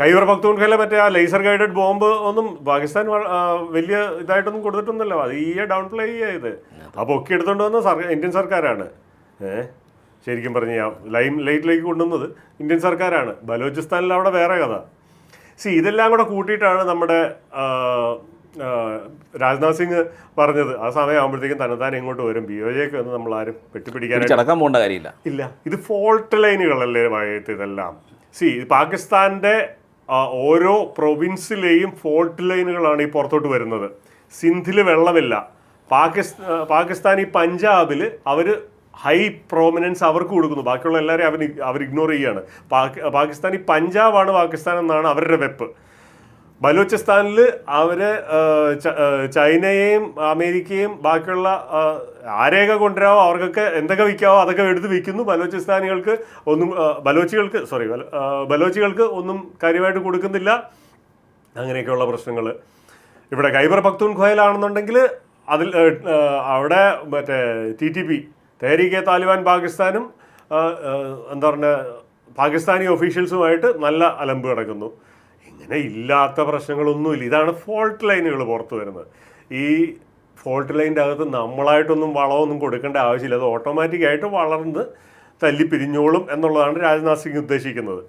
കൈവർ പക്തൂൺഖയിലെ മറ്റേ ആ laser guided bomb ഒന്നും പാകിസ്ഥാൻ വലിയ ഇതായിട്ടൊന്നും കൊടുത്തിട്ടൊന്നുമല്ല. അത് ഈ ഡൗൺ പ്ലേ ചെയ്ത്. ആ പൊക്കി എടുത്തോണ്ട് വന്ന സർക്കാർ ഇന്ത്യൻ സർക്കാരാണ്. ഏഹ് ശരിക്കും പറഞ്ഞ ലൈം ലൈറ്റിലേക്ക് കൊണ്ടുവന്നത് ഇന്ത്യൻ സർക്കാരാണ്. ബലോചിസ്ഥാനിൽ അവിടെ വേറെ കഥ. സി ഇതെല്ലാം കൂടെ കൂട്ടിയിട്ടാണ് നമ്മുടെ രാജ്നാഥ് സിംഗ് പറഞ്ഞത്. ആ സമയമാകുമ്പോഴത്തേക്കും തന്നെത്താൻ ഇങ്ങോട്ട് വരും. ബി ഒ ജെക്ക് ഒന്ന് നമ്മൾ ആരും വെട്ടിപ്പിടിക്കാൻ പോകേണ്ട കാര്യമില്ല. ഇല്ല. ഇത് ഫോൾട്ട് ലൈനുകളല്ലേ ഇതെല്ലാം. സി പാകിസ്ഥാന്റെ ഓരോ പ്രൊവിൻസിലെയും ഫോൾട്ട് ലൈനുകളാണ് ഈ പുറത്തോട്ട് വരുന്നത്. സിന്ധിൽ വെള്ളമില്ല. പാകിസ്ഥാൻ പാകിസ്ഥാനി പഞ്ചാബിൽ അവർ ഹൈ പ്രോമിനൻസ് അവർക്ക് കൊടുക്കുന്നു. ബാക്കിയുള്ള എല്ലാവരെയും അവർ അവർ ഇഗ്നോർ ചെയ്യുകയാണ് പാക് പാകിസ്ഥാൻ ഈ പഞ്ചാബാണ് പാകിസ്ഥാൻ എന്നാണ് അവരുടെ വെപ്പ്. ബലൂചിസ്ഥാനിൽ അവർ ചൈനയെയും അമേരിക്കയും ബാക്കിയുള്ള ആരെയൊക്കെ കൊണ്ടുവരാവോ അവർക്കൊക്കെ എന്തൊക്കെ വിൽക്കാവോ അതൊക്കെ എടുത്ത് വിൽക്കുന്നു ബലോചിസ്ഥാനികൾക്ക്. ഒന്നും ബലോച്ചികൾക്ക് സോറി ബലോച്ചികൾക്ക് ഒന്നും കാര്യമായിട്ട് കൊടുക്കുന്നില്ല. അങ്ങനെയൊക്കെയുള്ള പ്രശ്നങ്ങൾ ഇവിടെ ഖൈബർ പക്തൂൺഖോയിലാണെന്നുണ്ടെങ്കിൽ അതിൽ ഏ, ഏ, അവിടെ മറ്റേ T T P Tehreek-e Taliban പാകിസ്ഥാനും എന്താ പറഞ്ഞ പാകിസ്ഥാനി ഒഫീഷ്യൽസുമായിട്ട് നല്ല അലമ്പ് കിടക്കുന്നു. ഇങ്ങനെ ഇല്ലാത്ത പ്രശ്നങ്ങളൊന്നുമില്ല. ഇതാണ് ഫോൾട്ട് ലൈനുകൾ പുറത്തു വരുന്നത്. ഈ ഫോൾട്ട് ലൈന്റെ അകത്ത് നമ്മളായിട്ടൊന്നും വളമൊന്നും കൊടുക്കേണ്ട ആവശ്യമില്ല. അത് ഓട്ടോമാറ്റിക്കായിട്ട് വളർന്ന് തല്ലി പിരിഞ്ഞോളും എന്നുള്ളതാണ് രാജ്നാഥ് സിംഗ് ഉദ്ദേശിക്കുന്നത്.